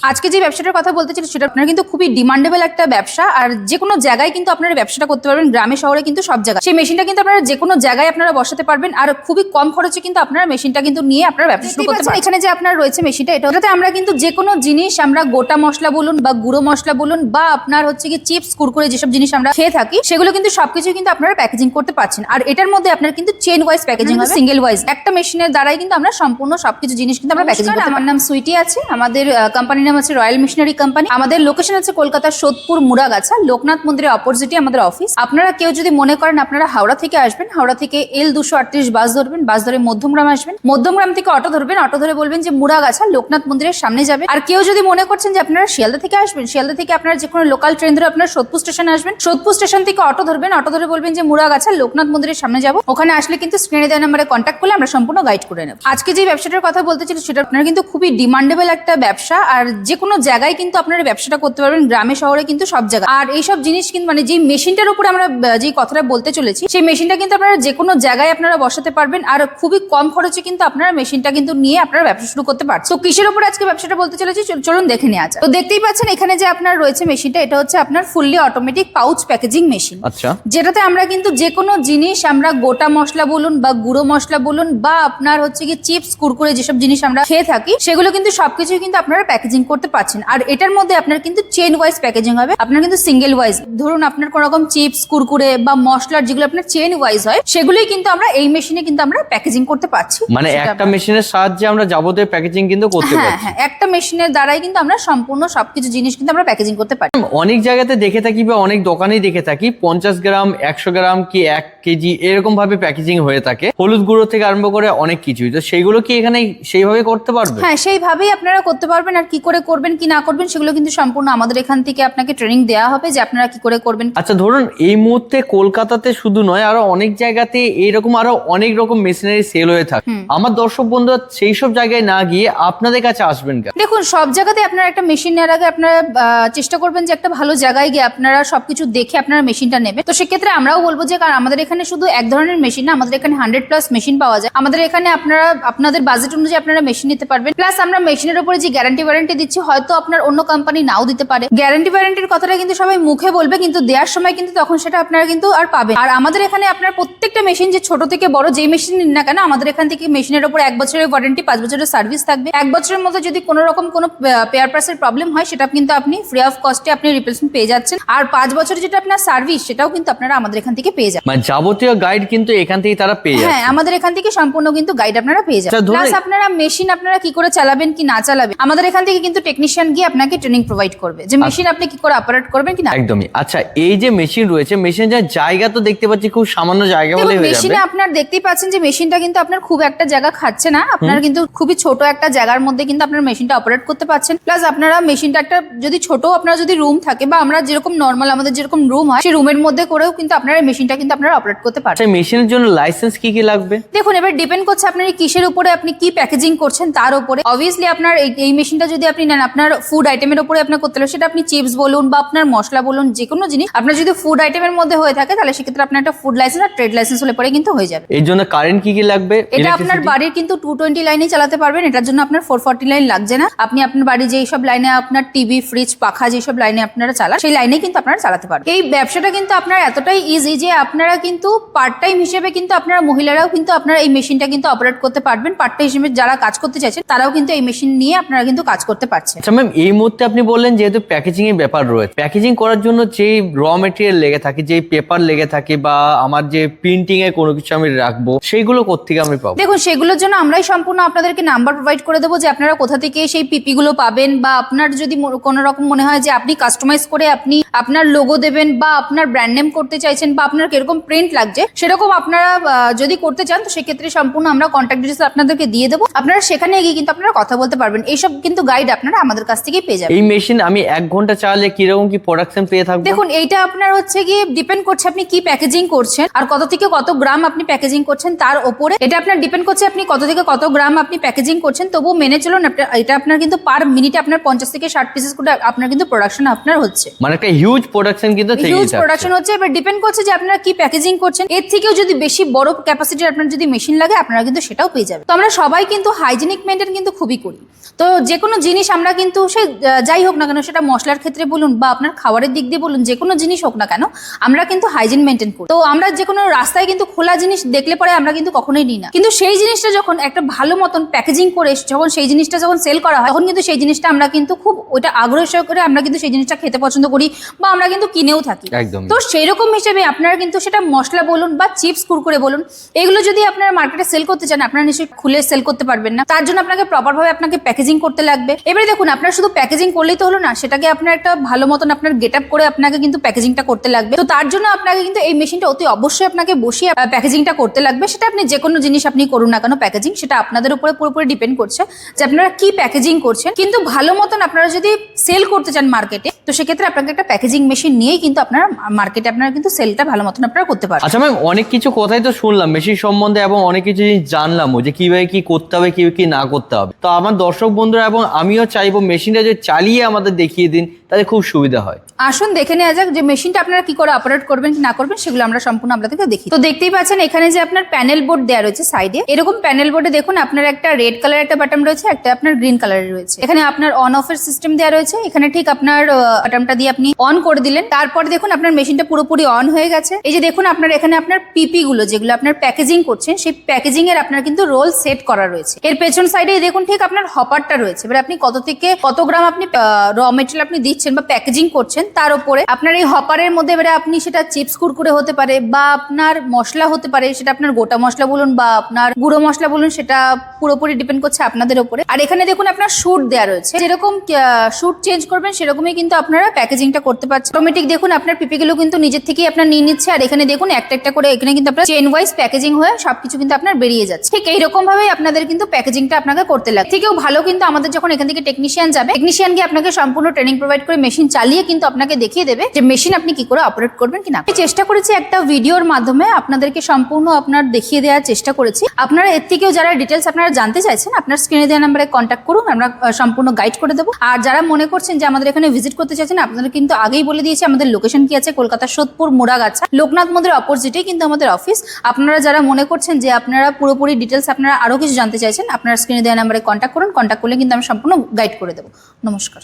আজকে যে ব্যবসাটার কথা বলতে চাই সেটা আপনার কিন্তু খুবই ডিমান্ডেবল একটা ব্যবসা আর যে কোনো জায়গায় কিন্তু আপনারা ব্যবসাটা করতে পারবেন গ্রামে শহরে কিন্তু সব জায়গায়। সেই মেশিনটা কিন্তু আপনারা যে কোনো জায়গায় আপনারা বসাতে পারবেন আর খুবই কম খরচে কিন্তু আপনারা মেশিনটা কিন্তু নিয়ে আপনারা ব্যবসা শুরু করতে পারেন এখানে যে আপনার রয়েছে মেশিনটা এটা ওটাতে আমরা কিন্তু যে কোনো জিনিস আমরা গোটা মশলা বলুন বা গুঁড়ো মশলা বলুন বা আপনার হচ্ছে কি চিপস কুরকুরে যেসব জিনিস আমরা খেয়ে থাকি সেগুলো কিন্তু সবকিছু কিন্তু আপনারা প্যাকেজিং করতে পারছেন। আর এটার মধ্যে আপনার কিন্তু চেন ওয়াইজ প্যাকেজিং হবে সিঙ্গেল ওয়াইজ একটা মেশিনের দ্বারাই কিন্তু আমরা সম্পূর্ণ সবকিছু জিনিস কিন্তু আমরা প্যাকেজিং করতে আমার নাম সুইটি আছে আমাদের কোম্পানির নাম আছে রয়্যাল মিশনারি কোম্পানি আমাদের লোকেশন আছে কলকাতার সোদপুর মুরাগাছা লোকনাথ মন্দিরের অপোজিটে আমাদের অফিস আপনারা কেউ যদি মনে করেন আপনারা হাওড়া থেকে আসবেন, হাওড়া থেকে এল দুশো আটত্রিশ বাস ধরবেন, বাস ধরে মধ্যমগ্রাম আসবেন। মধ্যমগ্রাম থেকে অটো ধরবেন অটো ধরে বলবেন যে মুরাগাছা লোকনাথ মন্দিরের সামনে যাবে। আর কেউ যদি মনে করছেন যে আপনারা শিয়ালদা থেকে আসবেন, শিয়ালদা থেকে আপনারা যে কোনো লোকাল ট্রেন ধরে আপনারা সোদপুর স্টেশনে আসবেন, সোদপুর স্টেশন থেকে অটো ধরবেন অটো ধরে বলবেন যে মুরাগাছা লোকনাথ মন্দিরের সামনে যাব। ওখানে আসলে কিন্তু স্ক্রিনে দেওয়া নাম্বারে কন্ট্যাক্ট করলে আমরা সম্পূর্ণ গাইড করে নেব। আজকে যে ব্যবসাটার কথা বলতে চাই সেটা আপনার কিন্তু খুবই ডিমান্ডেবল একটা ব্যবসা। আর যে কোনো জায়গায় কিন্তু আপনারা ব্যবসাটা করতে পারবেন গ্রামে শহরে কিন্তু সব জায়গায়। আর এইসব জিনিস কিন্তু মানে যে মেশিনটার উপরে আমরা যে কথাটা বলতে চলেছি সেই মেশিনটা কিন্তু আপনারা যে কোনো জায়গায় আপনারা বসাতে পারবেন আর খুবই কম খরচে কিন্তু আপনারা মেশিনটা কিন্তু নিয়ে আপনারা ব্যবসা শুরু করতে পারছেন। তো কিসের উপরে আজকে ব্যবসাটা বলতে চলেছি? চলুন দেখে নেওয়া যায় তো দেখতেই পাচ্ছেন এখানে যে আপনার রয়েছে মেশিনটা এটা হচ্ছে আপনার fully automatic pouch packaging machine আচ্ছা। যেটাতে আমরা কিন্তু যে কোনো জিনিস আমরা গোটা মশলা বলুন বা গুঁড়ো মশলা বলুন বা আপনার হচ্ছে কি চিপস কুরকুরে যেসব জিনিস আমরা খেয়ে থাকি সেগুলো কিন্তু সবকিছু কিন্তু আপনারা প্যাকেজিং করতে পারছেন। আর এটার মধ্যে আপনার কিন্তু চেন ওয়াইজ প্যাকেজিং হবে। আপনার কিন্তু সিঙ্গেল ওয়াইজ ধরুন আপনার কোন রকম চিপস কুরকুরে বা মশলার যেগুলো আপনার চেন ওয়াইজ হয় সেগুলোই কিন্তু আমরা এই মেশিনে কিন্তু আমরা প্যাকেজিং করতে পারছি। মানে একটা মেশিনের সাহায্যে আমরা যাবতীয় প্যাকেজিং কিন্তু করতে হ্যাঁ পারছি। হ্যাঁ একটা মেশিনের দ্বারাই কিন্তু আমরা সম্পূর্ণ সবকিছু জিনিস কিন্তু আমরা প্যাকেজিং করতে পারি। অনেক জায়গাতে দেখে থাকি বা অনেক দোকানেই দেখে থাকি পঞ্চাশ গ্রাম একশো গ্রাম কি এক কেজি এরকম ভাবে প্যাকেজিং হয়ে থাকে। হলুদ গুঁড়ো থেকে আরম্ভ করে অনেক কিছুই। তো সেইগুলো কি এখানে সেইভাবে করতে পারবে? হ্যাঁ সেইভাবেই আপনারা করতে পারবেন। আর কি করে করবেন কি না করবেন সেগুলো কিন্তু সম্পূর্ণ আমাদের এখান থেকে আপনাকে ট্রেনিং দেওয়া হবে যে আপনারা কি করে করবেন। আচ্ছা ধরুন এই মুহূর্তে কলকাতাতে শুধু নয় আরও অনেক জায়গাতে এইরকম আরও অনেক রকম মেশিনারি সেল হয়ে থাকে। আমার দর্শক বন্ধুরা সেই সব জায়গায় না গিয়ে আপনাদের কাছে আসবেন কেন? দেখুন সব জায়গাতে আপনারা একটা মেশিন নেওয়ার আগে আপনারা চেষ্টা করবেন যে একটা ভালো জায়গায় গিয়ে আপনারা সবকিছু দেখে আপনারা মেশিনটা নেবেন। তো সেক্ষেত্রে আমরাও বলব যে কারণ আমাদের এখানে শুধু এক ধরনের মেশিন না আমাদের এখানে হান্ড্রেড প্লাস মেশিন পাওয়া যায়। আমাদের এখানে আপনারা আপনাদের বাজেট অনুযায়ী আপনারা মেশিন নিতে পারবেন। প্লাস আমরা মেশিনের উপরে যে গ্যারান্টি ওয়ারেন্টি দিচ্ছি হয়তো আপনার অন্য কোম্পানি নাও দিতে পারে। গ্যারান্টি ওয়ারেন্টির কথাটা কিন্তু সবাই মুখে বলবে কিন্তু দেওয়ার সময় কিন্তু তখন সেটা আপনারা কিন্তু আর পাবেন। আর আমাদের এখানে আপনার প্রত্যেকটা মেশিন যে ছোট থেকে বড় যেই মেশিন নিন না কেন আমাদের এখান থেকে মেশিনের উপর এক বছরের ওয়ারেন্টি পাঁচ বছরের সার্ভিস থাকবে। এক বছরের মধ্যে যদি কোনো রকম কোনো পেয়ার পাসের প্রবলেম হয় সেটা কিন্তু আপনি ফ্রি অফ কস্টে আপনি রিপ্লেসমেন্ট পেয়ে যাচ্ছেন। আর পাঁচ বছরের যেটা আপনার সার্ভিস সেটাও কিন্তু আপনারা আমাদের এখান থেকে পেয়ে যাবেন। মানে যাবতীয় গাইড কিন্তু এখান থেকে তারা পেয়ে হ্যাঁ আমাদের এখান থেকে সম্পূর্ণ কিন্তু গাইড আপনারা পেয়ে যাবেন। আচ্ছা, প্লাস আপনারা মেশিন আপনারা কি করে চালাবেন কি না চালাবেন? আমাদের এখান থেকে কিন্তু টেকনিশিয়ান গিয়ে আপনাকে ট্রেনিং প্রোভাইড করবে। যে মেশিন আপনি কি করে অপারেট করবেন কি না একদমই। আচ্ছা এই যে মেশিন রয়েছে মেশিন যা জায়গা তো দেখতে পাচ্ছি খুব সামান্য জায়গা বলে হয়ে যাবে। মেশিনে আপনার দেখতেই পাচ্ছেন যে মেশিনটা কিন্তু আপনার খুব একটা জায়গা খাচ্ছে না। আপনার কিন্তু খুবই ছোট একটা জায়গার মধ্যে কিন্তু আপনার মেশিনটা অপারেট করতে পারছেন প্লাস আপনারা মেশিনটা একটা যদি ছোট আপনার যদি রুম থাকে বা আমরা যেরকম নর্মাল আমাদের যেরকম রুম হয় সেই রুমের মধ্যে করেও কিন্তু আপনারা মেশিনটা কিন্তু আপনারা অপারেট করতে পারছেন আচ্ছা মেশিনের জন্য লাইসেন্স কি কি লাগবে? দেখুন এবার ডিপেন্ড করছে আপনার কিসের উপরে আপনি কি প্যাকেজিং করছেন তার উপরে। অবভিয়াসলি আপনার এই মেশিনটা যদি আপনি নেন আপনার ফুড আইটেমের উপরে আপনার করতে হলে সেটা আপনি চিপস বলুন বা আপনার মশলা বলুন যে কোনো জিনিস আপনার যদি ফুড আইটেমের মধ্যে হয়ে থাকে তাহলে সেক্ষেত্রে আপনার একটা ফুড লাইসেন্স আর ট্রেড লাইসেন্স হলে পরে কিন্তু হয়ে যাবে। এর জন্য কারেন্ট কি কি লাগবে? এটা আপনার বাড়ির কিন্তু টু টোয়েন্টি লাইনে চালাতে পারবেন এটার জন্য আপনার ফোর ফর্টি লাইন লাগছে না। আপনি আপনার বাড়ির যেই সব লাইনে আপনার টিভি ফ্রিজ পাখা যেসব লাইনে আপনারা চালান সেই লাইনে কিন্তু আপনারা চালাতে পারবেন। এই ব্যবসাটা কিন্তু আপনার এতটাই ইজি যে আপনারা কিন্তু পার্ট টাইম হিসেবে কিন্তু আপনারা মহিলারাও কিন্তু আপনারা এই মেশিনটা কিন্তু অপারেট করতে পারবেন। পার্ট টাইম হিসেবে যারা কাজ করতে চাইছেন তারাও কিন্তু এই মেশিন নিয়ে আপনারা কিন্তু কাজ করতে পারছেন আচ্ছা ম্যাম এই মুহূর্তে আপনি বললেন যেহেতু প্যাকেজিং এর ব্যাপার রয়েছে। প্যাকেজিং করার জন্য যে র মেটেরিয়াল লেগে থাকে যে পেপার লেগে থাকে বা আমার যে প্রিন্টিং এ কোনো কিছু আমি রাখব সেইগুলো কোথেকে আমি পাবো? দেখুন সেগুলোর জন্য আমরাই সম্পূর্ণ আপনাদেরকে নাম্বার প্রোভাইড করে দেবো যে আপনারা কোথা থেকে সেই পিপি গুলো পাবেন বা আপনার যদি কোনো রকম মনে হয় যে আপনি কাস্টমাইজ করে আপনি আপনার লোগো দেবেন বা আপনার ব্র্যান্ড নেম করতে চাইছেন বা আপনার কীরকম প্রিন্ট লাগছে সেরকম আপনারা যদি করতে চান তো সেক্ষেত্রে সম্পূর্ণ আমরা কন্ট্যাক্ট ডিটেলস আপনাদেরকে দিয়ে দেবো। আপনারা সেখানে গিয়ে কিন্তু আপনারা কথা বলতে পারবেন। এইসব কিন্তু গাইড আপনারা আমাদের কাছ পেয়ে যাবেন। এই মেশিন আমি এক ঘণ্টা চালালে কীরকম কি প্রোডাকশন পেয়ে থাকব? দেখুন এইটা আপনার হচ্ছে গিয়ে ডিপেন্ড করছে আপনি কি প্যাকেজিং করছেন আর কত থেকে কত গ্রাম আপনি প্যাকেজিং করছেন তার ওপরে। এটা আপনার ডিপেন্ড করছে আপনি কত থেকে কত গ্রাম আপনি প্যাকেজিং করছেন তবুও মেনে চলুন এটা আপনার কিন্তু পার মিনিটে আপনার পঞ্চাশ থেকে ষাট পিসেস করে আপনার কিন্তু প্রোডাকশন আপনার হচ্ছে। মানে একটা হিউজ প্রোডাকশন কিন্তু হিউজ প্রোডাকশন হচ্ছে এবার ডিপেন্ড করছে যে আপনারা কি প্যাকেজিং করছেন। এর থেকেও যদি বেশি বড় ক্যাপাসিটির আপনার যদি মেশিন লাগে আপনারা কিন্তু সেটাও পেয়ে যাবেন। তো আমরা সবাই কিন্তু হাইজেনিক মেনটেন কিন্তু খুবই করি। তো যে কোনো জিনিস আমরা কিন্তু সে যাই হোক না কেন সেটা মশলার ক্ষেত্রে বলুন বা আপনার খাবারের দিক দিয়ে বলুন যে কোনো জিনিস হোক না কেন আমরা কিন্তু হাইজিন মেনটেন করি। তো আমরা যে কোনো রাস্তায় কিন্তু খোলা জিনিস দেখলে পরে আমরা কিন্তু কখনোই নিই না। কিন্তু সেই জিনিসটা যখন একটা ভালো মতন প্যাকেজিং করে যখন সেই জিনিসটা যখন সেল করা হয় তখন কিন্তু সেই জিনিসটা আমরা কিন্তু খুব ওইটা আগ্রহ করে আমরা কিন্তু সেই জিনিসটা খেতে পছন্দ করি বা আমরা কিন্তু কিনেও থাকি। তো সেই রকম হিসেবে আপনারা কিন্তু সেটা মশলা বলুন বা চিপস কুরকুরে বলুন এগুলো যদি আপনারা মার্কেটে সেল করতে চান আপনারা নিশ্চয়ই খুলে সেল করতে পারবেন না। তার জন্য আপনাকে প্রপার ভাবে আপনাকে প্যাকেজিং করতে লাগবে। এবারে দেখুন, আপনার শুধু প্যাকেজিং করলেই তো হলো না, সেটাকে আপনার একটা ভালো মতন আপনার গেট আপ করে আপনাকে কিন্তু প্যাকেজিংটা করতে লাগবে। তো তার জন্য আপনাকে কিন্তু এই মেশিনটা অতি অবশ্যই আপনাকে বসিয়ে প্যাকেজিংটা করতে লাগবে। সেটা আপনি যে কোনো জিনিস আপনি করুন না কেন প্যাকেজিং সেটা আপনাদের উপরে পুরোপুরি ডিপেন্ড করছে যে আপনারা কি প্যাকেজিং করছেন। কিন্তু ভালো মতন আপনারা যদি সেল করতে চান মার্কেটে তো সেক্ষেত্রে আপনাকে একটা প্যাকেজিং মেশিন নিয়েই কিন্তু আপনারা মার্কেটে আপনারা কিন্তু সেলটা ভালো মতন আপনারা করতে পারেন আচ্ছা ম্যাম অনেক কিছু কথাই তো শুনলাম মেশিন সম্বন্ধে এবং অনেক কিছু জিনিস জানলামও যে কীভাবে কি করতে হবে, কীভাবে কি না করতে হবে। তো আমার দর্শক বন্ধুরা, এবং আমিও চাইব মেশিনটা যে চালিয়ে আমাদের দেখিয়ে দিন তাতে খুব সুবিধা হয়। আসুন দেখে নেওয়া যাক যে মেশিনটা আপনারা কি করে অপারেট করবেন কি না করবেন, সেগুলো আমরা সম্পূর্ণ আপনাদেরকে দেখি। তো দেখতেই পাচ্ছেন এখানে যে আপনার প্যানেল বোর্ড দেওয়া রয়েছে সাইডে এরকম প্যানেল বোর্ডে দেখুন, আপনার একটা রেড কালার একটা বাটন রয়েছে, একটা আপনার গ্রিন কালারের রয়েছে। এখানে আপনার অন অফ এর সিস্টেম দেওয়া রয়েছে। এখানে ঠিক আপনার বাটনটা দিয়ে আপনি অন করে দিলেন। তারপর দেখুন আপনার মেশিনটা পুরোপুরি অন হয়ে গেছে। এই যে দেখুন আপনার, এখানে আপনার পিপি গুলো যেগুলো আপনার প্যাকেজিং করছেন, সেই প্যাকেজিং এর আপনার কিন্তু রোল সেট করা রয়েছে। এর পেছন সাইডে দেখুন ঠিক আপনার হপারটা রয়েছে। এবার আপনি কত থেকে কত গ্রাম আপনি র মেটেরিয়াল আপনি দিচ্ছেন বা প্যাকেজিং করছেন, তার উপরে আপনার এই হপারের মধ্যে এবারে আপনি সেটা চিপস, কুরকুরে হতে পারে বা আপনার মশলা হতে পারে, সেটা আপনার গোটা মশলা বলুন বা আপনার গুঁড়ো মশলা বলুন, সেটা পুরোপুরি ডিপেন্ড করছে আপনাদের উপরে। আর এখানে দেখুন আপনার শুট দেওয়া রয়েছে। যেরকম শুট চেঞ্জ করবেন, সেরকমই কিন্তু আপনারা প্যাকেজিংটা করতে পারছেন। অটোমেটিক দেখুন আপনার পিপিগুলো কিন্তু নিজের থেকেই আপনার নিয়ে নিচ্ছে, আর এখানে দেখুন একটা একটা করে এখানে কিন্তু আপনার চেন ওয়াইজ প্যাকেজিং হয়ে সবকিছু কিন্তু আপনার বেরিয়ে যাচ্ছে। ঠিক এইরকম ভাবে আপনাদের কিন্তু প্যাকেজিংটা আপনাকে করতে লাগে থেকেও ভালো কিন্তু আমাদের যখন এখান থেকে টেকনিশিয়ান যাবে টেকনিশিয়ান গিয়ে আপনাকে সম্পূর্ণ ট্রেনিং প্রোভাইড করে মেশিন চালিয়ে কিন্তু আপনাকে দেখিয়ে দেবে যে মেশিন আপনি কি করে অপারেট করবেন কিনা। আমি চেষ্টা করেছি একটা ভিডিওর মাধ্যমে আপনাদেরকে সম্পূর্ণ আপনার দেখিয়ে দেওয়ার চেষ্টা করেছি। আপনারা এর থেকেও যারা ডিটেলস আপনারা জানতে চাইছেন, আপনার স্ক্রিনে দেওয়া নাম্বারে কন্ট্যাক্ট করুন, আমরা সম্পূর্ণ গাইড করে দেবো। আর যারা মনে করছেন যে আমাদের এখানে ভিজিট করতে চাইছেন, আপনাদের কিন্তু আগেই বলে দিয়েছি, আমাদের লোকেশন কি আছে? কলকাতা সোদপুর মোড়াগাছা লোকনাথ মন্দির অপোজিটেই কিন্তু আমাদের অফিস আপনারা যারা মনে করছেন যে আপনারা পুরোপুরি ডিটেলস আপনারা আরও কিছু জানতে চাইছেন, আপনারা স্ক্রিনে দেওয়া নাম্বারে কন্ট্যাক্ট করুন। কন্ট্যাক্ট করলে কিন্তু আমি সম্পূর্ণ গাইড করে দেবো। নমস্কার।